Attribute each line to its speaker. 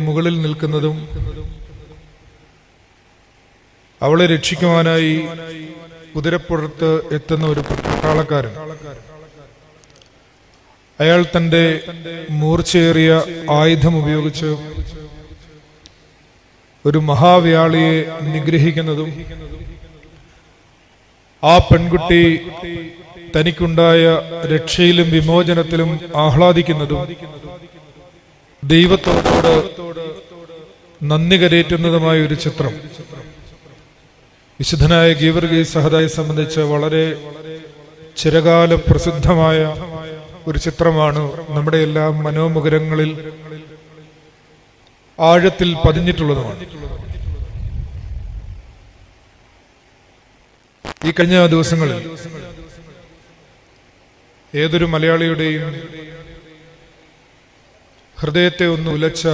Speaker 1: മുകളിൽ നിൽക്കുന്നതും അവളെ രക്ഷിക്കുവാനായി കുതിരപ്പുറത്ത് എത്തുന്ന ഒരു പട്ടാളക്കാരൻ. അയാൾ തന്റെ മൂർച്ചയേറിയ ആയുധം ഉപയോഗിച്ച് ഒരു മഹാവ്യാളിയെ നിഗ്രഹിക്കുന്നതും ആ പെൺകുട്ടി തനിക്കുണ്ടായ രക്ഷയിലും വിമോചനത്തിലും ആഹ്ലാദിക്കുന്നതും ദൈവത്തോട് നന്ദി കരേറ്റുന്നതുമായ ഒരു ചിത്രം. വിശുദ്ധനായ ഗീവർഗി സഹതായി സംബന്ധിച്ച് വളരെ ചിരകാല പ്രസിദ്ധമായ ഒരു ചിത്രമാണ് നമ്മുടെ എല്ലാ മനോമുഖരങ്ങളിൽ ആഴത്തിൽ പതിഞ്ഞിട്ടുള്ളതുമാണ്. ഈ കഴിഞ്ഞ ദിവസങ്ങളിൽ ഏതൊരു മലയാളിയുടെയും ഹൃദയത്തെ ഒന്ന് ഉലച്ച